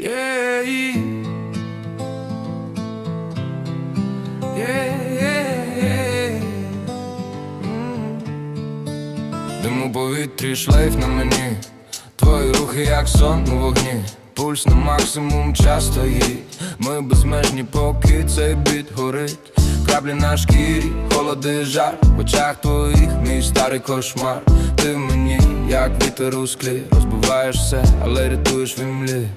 Yeah, yeah, у повітрі, шлейф на мені, твої рухи, як сон у вогні, пульс на максимум час стоїть. Ми безмежні, поки цей біт горить. Краплі на шкірі, холоди жар, в очах твоїх мій старий кошмар. Ти в мені, як вітер у склі, розбиваєш все, але рятуєш в імлі.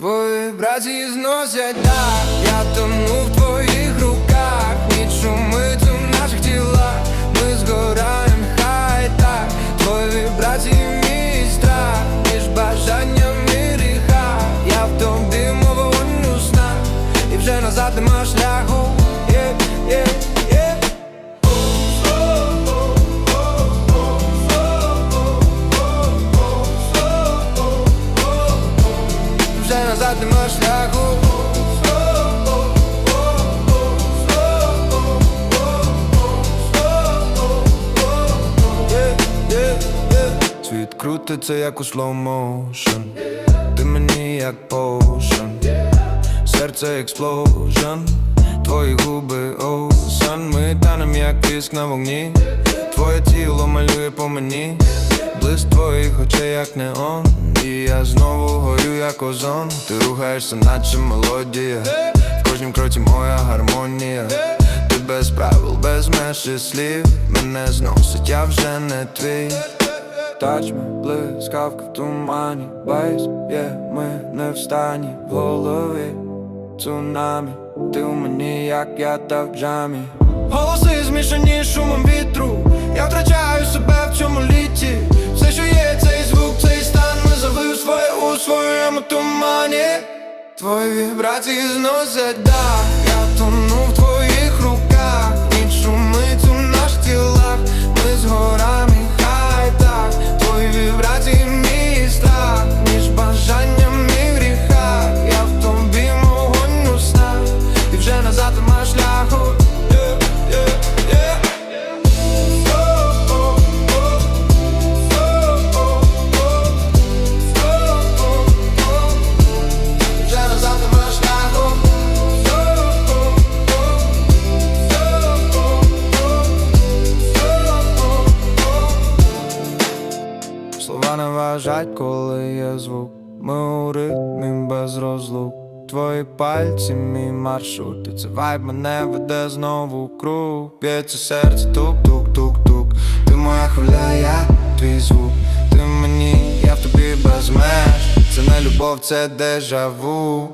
Твої вібрації зносять дах. Я тону в твоїх руках. Ніч шумить у наших тілах. Ми згораєм, хай так. Твої вібрації мій страх. Між бажанням і ріха, Я в тобі мов вогонь у снах І вже назад нема шляху крутиться як у slow motion. Ти мені як поушен Серце explosion. Твої губи осан Ми танем як тиск на вогні. Твоє тіло малює по мені. Блиск твоїх очей як неон. І я знову горю як озон. Ти рухаєшся наче мелодія. В кожнім кроці моя гармонія. Ти без правил, без меж і слів. Мене зносить, я вже не твій Тач me, блискавка в тумані Байс, є, ми не в стані. В голові цунамі Ти у мені, як я та в джамі. Голоси змішані шумом вітру Я втрачаю себе в цьому літі. Все, що є, цей звук, цей стан Ми завив своє у своєму тумані. Твої вібрації зносять дах назад нема шляху не важать, коли є звук. Ми у ритмі без розлук. Твої пальці, мій маршрут. І це вайб мене веде знову в круг. Б'ється серце, тук-тук-тук-тук. Ти моя хвиля, я твій звук. Ти мені, я в тобі без меж. Це не любов, це дежаву.